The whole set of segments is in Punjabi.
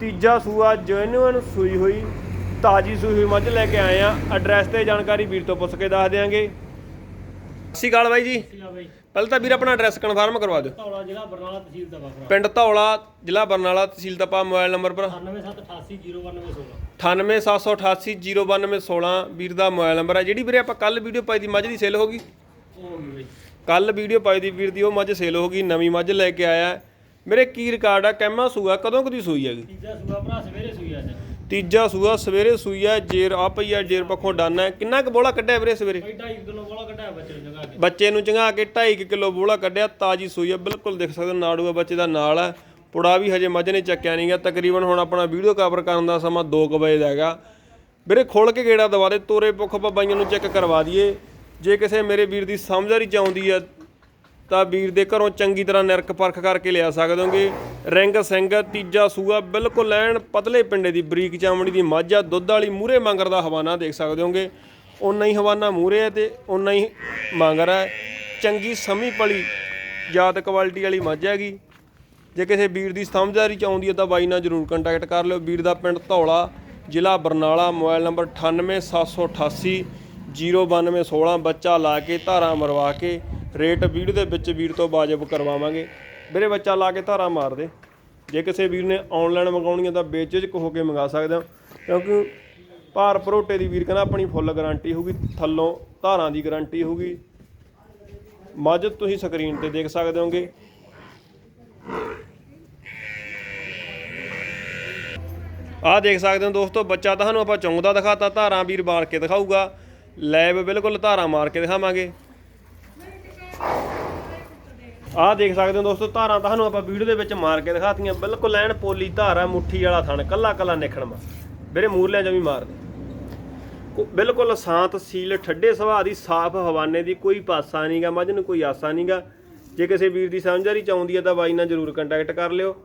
ਤੀਜਾ ਸੂਆ ਜੈਨੂਅਨ ਸੂਈ ਹੋਈ ਤਾਜੀ ਸੂਈ ਹੋਈ ਮੱਝ ਲੈ ਕੇ ਆਏ ਆ। ਐਡਰੈਸ ਤੇ ਜਾਣਕਾਰੀ ਵੀਰ ਤੋਂ ਪੁੱਛ ਕੇ ਦੱਸ ਦਿਆਂਗੇ। ਸਤਿ ਸ਼੍ਰੀ ਅਕਾਲ ਬਾਈ ਜੀ। ਪਹਿਲਾਂ ਤਾਂ ਵੀਰ ਆਪਣਾ ਐਡਰੈਸ ਕਨਫਰਮ ਕਰਵਾ ਦਿਓ। ਧੌਲਾ ਜ਼ਿਲ੍ਹਾ ਬਰਨਾਲਾ ਤਹਿਸੀਲ ਦਾ ਬਾਬਰਾ ਪਿੰਡ ਧੌਲਾ ਜ਼ਿਲ੍ਹਾ ਬਰਨਾਲਾ ਤਹਿਸੀਲ ਤਪਾ ਮੋਬਾਈਲ ਨੰਬਰ ਪਰ। 9778809216 9878099216 ਵੀਰ ਦਾ ਮੋਬਾਈਲ ਨੰਬਰ ਹੈ। ਜਿਹੜੀ ਵੀਰੇ ਆਪਾਂ ਕੱਲ ਵੀਡੀਓ ਪਾਈ ਦੀ ਮੱਝ ਦੀ ਸੇਲ ਹੋ ਗਈ? ਕੱਲ ਵੀਡੀਓ ਪਾਈ ਦੀ ਵੀਰ ਦੀ ਉਹ ਮੱਝ ਸੇਲ ਹੋ ਗਈ। ਨਵੀਂ ਮੱਝ ਲੈ ਕੇ ਆਇਆ। ਮੇਰੇ ਕੀ ਰਿਕਾਰਡ ਆ ਕੈਮਾ ਸੂਆ ਕਦੋਂ ਕਦੀ ਸੂਈ ਹੈਗੀ? ਤੀਜਾ ਸੂਆ ਭਰਾ ਸਵੇਰੇ ਸੂਈ ਅੱਜ। ਤੀਜਾ ਸੂਆ ਸਵੇਰੇ ਸੂਈ ਹੈ ਜੇਰ ਆ ਪਈ ਹੈ ਜੇਰ ਪੱਖੋਂ ਡਨ ਹੈ ਕਿੰਨਾ ਕੁ ਬੋਲਾ ਕੱਢਿਆ ਵੀਰੇ ਸਵੇਰੇ? ਬਈ 2.5 ਕਿਲੋ ਵਾਲਾ ਕੱਢਿਆ ਬੱਚੇ ਨੂੰ ਜਗਾ ਕੇ। ਬੱਚੇ ਨੂੰ ਚੰਗਾ ਕੇ 2.5 ਕਿਲੋ ਬੋਲਾ ਕੱਢਿਆ ਤਾਜੀ ਸੂਈ ਹੈ ਬਿਲਕੁਲ ਦੇਖ ਸਕਦੇ ਹੋ ਨਾੜੂਆ ਬੱਚੇ ਦਾ ਨਾਲ ਹੈ ਪੁੜਾ ਵੀ ਹਜੇ ਮੱਝ ਨੇ ਚੱਕਿਆ ਨਹੀਂਗਾ ਤਕਰੀਬਨ ਹੁਣ ਆਪਣਾ ਵੀਡੀਓ ਕਵਰ ਕਰਨ ਦਾ ਸਮਾਂ 2 ਵਜੇ ਦਾ ਹੈਗਾ। ਵੀਰੇ ਖੋਲ ਕੇ ਗੇੜਾ ਦਵਾ ਦੇ ਤੋਰੇ ਪੁੱਖ ਬਾਈਆਂ ਨੂੰ ਚੈੱਕ ਕਰਵਾ ਦਈਏ। ਜੇ ਕਿਸੇ ਮੇਰੇ ਵੀਰ ਦੀ ਸਮਝਦਾਰੀ ਚ ਆਉਂਦੀ ਹੈ ਤਾਂ ਵੀਰ ਦੇ ਘਰੋਂ ਚੰਗੀ ਤਰ੍ਹਾਂ ਨਿਰਕ ਪਰਖ ਕਰਕੇ ਲਿਆ ਸਕਦੇ ਹੋਗੇ। ਰਿੰਗ ਸਿੰਘ, ਤੀਜਾ ਸੂਆ, ਬਿਲਕੁਲ ਐਨ ਪਤਲੇ ਪਿੰਡੇ ਦੀ ਬਰੀਕ ਚਾਮੜੀ ਦੀ ਮੱਝ ਆ ਦੁੱਧ ਵਾਲੀ ਮੂਰੇ ਮੰਗਰ ਦਾ ਹਵਾਨਾ ਦੇਖ ਸਕਦੇ ਹੋਗੇ। ਉਨਾ ਹੀ ਹਵਾਨਾ ਮੂਰੇ ਹੈ ਤੇ ਉਨਾ ਹੀ ਮੰਗਰ ਹੈ। ਚੰਗੀ ਸਮੀ ਪਲੀ ਜਾਤ ਕੁਆਲਿਟੀ ਵਾਲੀ ਮੱਝ ਹੈਗੀ। ਜੇ ਕਿਸੇ ਵੀਰ ਦੀ ਸਮਝਦਾਰੀ ਚ ਆਉਂਦੀ ਹੈ ਤਾਂ ਬਾਈ ਨਾਲ ਜਰੂਰ ਕੰਟੈਕਟ ਕਰ ਲਿਓ। ਵੀਰ ਦਾ ਪਿੰਡ ਧੌਲਾ, ਜ਼ਿਲ੍ਹਾ ਬਰਨਾਲਾ, ਮੋਬਾਈਲ ਨੰਬਰ 98788 09216 ਬੱਚਾ ਲਾ ਕੇ, ਧਾਰਾ ਮਰਵਾ ਕੇ ਰੇਟ ਵੀਡੀਓ ਦੇ ਵਿੱਚ ਵੀਰ ਤੋਂ ਵਾਜਬ ਕਰਵਾਵਾਂਗੇ। ਵੀਰੇ ਬੱਚਾ ਲਾ ਕੇ ਧਾਰਾ ਮਾਰ ਦੇ। ਜੇ ਕਿਸੇ ਵੀਰ ਨੇ ਆਨਲਾਈਨ ਮੰਗਾਉਣੀ ਹੈ ਤਾਂ ਬੇਚਿਜਕ ਹੋ ਕੇ ਮੰਗਾ ਸਕਦੇ ਹੋ ਕਿਉਂਕਿ ਭਾਰ ਭਰੋਟੇ ਦੀ ਵੀਰ ਕਹਿੰਦਾ ਆਪਣੀ ਫੁੱਲ ਗਾਰੰਟੀ ਹੋਊਗੀ, ਥੱਲੋਂ ਧਾਰਾਂ ਦੀ ਗਾਰੰਟੀ ਹੋਊਗੀ। ਮੱਝ ਤੁਸੀਂ ਸਕਰੀਨ ਤੇ ਦੇਖ ਸਕਦੇ ਹੋਗੇ। ਆਹ ਦੇਖ ਸਕਦੇ ਹੋ ਦੋਸਤੋ, ਬੱਚਾ ਤੁਹਾਨੂੰ ਆਪਾਂ ਚੁੰਗਦਾ ਦਿਖਾਤਾ, ਧਾਰਾਂ ਵੀਰ ਬਾਲ ਕੇ ਦਿਖਾਊਗਾ। ਲੈਬ ਬਿਲਕੁਲ ਧਾਰਾਂ ਮਾਰ ਕੇ ਦਿਖਾਵਾਂਗੇ। ਆਹ ਦੇਖ ਸਕਦੇ ਹੋ ਦੋਸਤੋ, ਧਾਰਾਂ ਤੁਹਾਨੂੰ ਆਪਾਂ ਵੀਡੀਓ ਦੇ ਵਿੱਚ ਮਾਰ ਕੇ ਦਿਖਾਤੀਆਂ। ਬਿਲਕੁਲ ਐਨ ਪੋਲੀ ਧਾਰਾ, ਮੁੱਠੀ ਵਾਲਾ ਥਣ, ਕੱਲਾ ਕੱਲਾ ਨਿਖਣਵਾ ਵੀਰੇ ਮੂਰਲਿਆਂ ਚ ਵੀ ਮਾਰ ਕੋ- ਬਿਲਕੁਲ ਸ਼ਾਂਤ ਸੀਲ, ਠੱਡੇ ਸੁਭਾਅ ਦੀ ਸਾਫ਼ ਹਵਾਨੇ ਦੀ ਕੋਈ ਪਾਸਾ ਨਹੀਂਗਾ, ਮੱਝ ਨੂੰ ਕੋਈ ਆਸਾ ਨਹੀਂਗਾ। ਜੇ ਕਿਸੇ ਵੀਰ ਦੀ ਸਮਝਾਰੀ ਚ ਆਉਂਦੀ ਹੈ ਤਾਂ ਬਾਈ ਨਾਲ ਜਰੂਰ ਕੰਟੈਕਟ ਕਰ ਲਿਓ।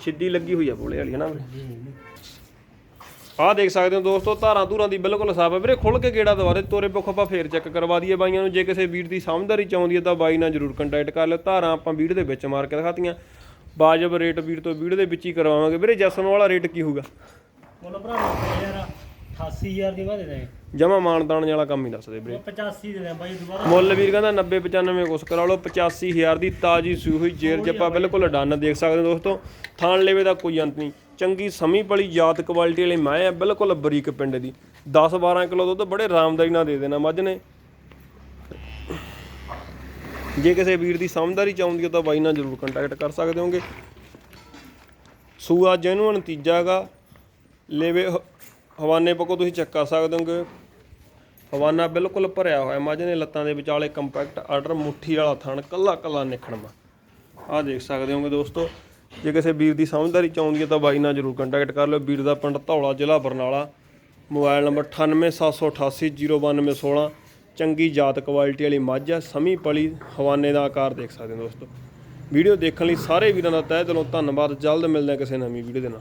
ਸਿੱਧੀ ਲੱਗੀ ਹੋਈ ਆ ਬੋਲੇ ਵਾਲੀ, ਹਨਾ ਵੀਰੇ? ਆਹ ਦੇਖ ਸਕਦੇ ਹੋ ਦੋਸਤੋ ਧਾਰਾਂ ਧੂਰਾਂ ਦੀ ਬਿਲਕੁਲ ਸਾਫ਼ ਹੈ। ਵੀਰੇ ਖੁੱਲ ਕੇ ਗੇੜਾ ਦਵਾ ਦੇ ਤੋਰੇ ਪੁੱਖ ਆਪਾਂ ਫੇਰ ਚੈੱਕ ਕਰਵਾ ਦਈਏ। ਬਾਈਆਂ ਨੂੰ ਜੇ ਕਿਸੇ ਵੀਰ ਦੀ ਸਮਝਦਾਰੀ ਚ ਆਉਂਦੀ ਹੈ ਤਾਂ ਬਾਈ ਨਾਲ ਜਰੂਰ ਕੰਟੈਕਟ ਕਰ ਲਿਓ। ਧਾਰਾਂ ਆਪਾਂ ਵੀਡੀਓ ਦੇ ਵਿੱਚ ਮਾਰ ਕੇ ਦਿਖਾਤੀਆਂ। ਬਾਜਬ ਰੇਟ ਵੀਰ ਤੋਂ ਵੀਡੀਓ ਦੇ ਵਿੱਚ ਹੀ ਕਰਵਾਵਾਂਗੇ। ਵੀਰੇ ਜਸਨ ਵਾਲਾ ਰੇਟ ਕੀ ਹੋਊਗਾ? ਮੁੱਲ ਭਰਾ 90000 88000 ਦੀ ਵਾਦੇ ਦੇ ਜਮਾ ਮਾਨਦਾਨ ਵਾਲਾ ਕੰਮ ਹੀ ਦੱਸਦੇ ਵੀਰੇ। 85 ਦੇ ਦੇ ਬਾਈ ਦੁਬਾਰਾ। ਮੁੱਲ ਵੀਰ ਕਹਿੰਦਾ 90 95 ਕੁਛ ਕਰਾ ਲਓ। 85000 ਦੀ ਤਾਜੀ ਸੂਈ ਹੋਈ ਜੇਰ ਜੱਪਾ ਬਿਲਕੁਲ ਡਨ ਦੇਖ ਸਕਦੇ ਹੋ ਦੋਸਤੋ। ਥਾਣ ਲੇਵੇ ਦਾ ਕੋਈ ਅੰਤ ਨਹੀਂ। ਚੰਗੀ ਸਮੀ ਪਲੀ ਜਾਤ ਕੁਆਲਿਟੀ ਵਾਲੀ ਮੈਂ ਆ ਬਿਲਕੁਲ ਬਰੀਕ ਪਿੰਡ ਦੀ। 10 12 ਕਿਲੋ ਦੁੱਧ ਬੜੇ ਆਰਾਮਦਾਰੀ ਨਾਲ ਦੇ ਦੇਣਾ ਮੱਝ ਨੇ। ਜੇ ਕਿਸੇ ਵੀਰ ਦੀ ਸਮਝਦਾਰੀ ਚਾਹੁੰਦੀ ਆਉਂਦੀ ਹੈ ਤਾਂ ਬਾਈ ਨਾਲ ਜਰੂਰ ਕੰਟੈਕਟ ਕਰ ਸਕਦੇ ਹੋਗੇ। ਸੂਆ ਜੈਨੂਅਨ ਤੀਜਾ ਗਾ ਲੇਵੇ ਹਵਾਨੇ ਪੱਕੋ ਤੁਸੀਂ ਚੈੱਕ ਕਰ ਸਕਦੇ ਹੋਗੇ। ਹਵਾਨਾ ਬਿਲਕੁਲ ਭਰਿਆ ਹੋਇਆ ਮੱਝ ਨੇ, ਲੱਤਾਂ ਦੇ ਵਿਚਾਲੇ ਕੰਪੈਕਟ ਆਰਡਰ ਮੁੱਠੀ ਵਾਲਾ ਥਣ ਕੱਲਾ ਕੱਲਾ ਨਿਖਣਵਾ ਆਹ ਦੇਖ ਸਕਦੇ ਹੋਗੇ ਦੋਸਤੋ। ਜੇ ਕਿਸੇ ਵੀਰ ਦੀ ਸਮਝਦਾਰੀ ਚ ਆਉਂਦੀ ਹੈ ਤਾਂ ਬਾਈ ਨਾਲ ਜਰੂਰ ਕੰਟੈਕਟ ਕਰ ਲਿਓ। ਵੀਰ ਦਾ ਪਿੰਡ ਧੌਲਾ, ਜ਼ਿਲ੍ਹਾ ਬਰਨਾਲਾ। ਮੋਬਾਈਲ ਨੰਬਰ 9878899216 ਚੰਗੀ ਜਾਤ ਕੁਆਲਿਟੀ ਵਾਲੀ ਮੱਝ ਹੈ, ਸਮੀ ਪਲੀ, ਹਵਾਨੇ ਦਾ ਆਕਾਰ ਦੇਖ ਸਕਦੇ ਹੋ ਦੋਸਤੋ। ਵੀਡੀਓ ਦੇਖਣ ਲਈ ਸਾਰੇ ਵੀਰਾਂ ਦਾ ਤਹਿ ਦਿਲੋਂ ਧੰਨਵਾਦ। ਜਲਦ ਮਿਲਦੇ ਹਾਂ ਕਿਸੇ ਨਵੀਂ ਵੀਡੀਓ ਦੇ ਨਾਲ।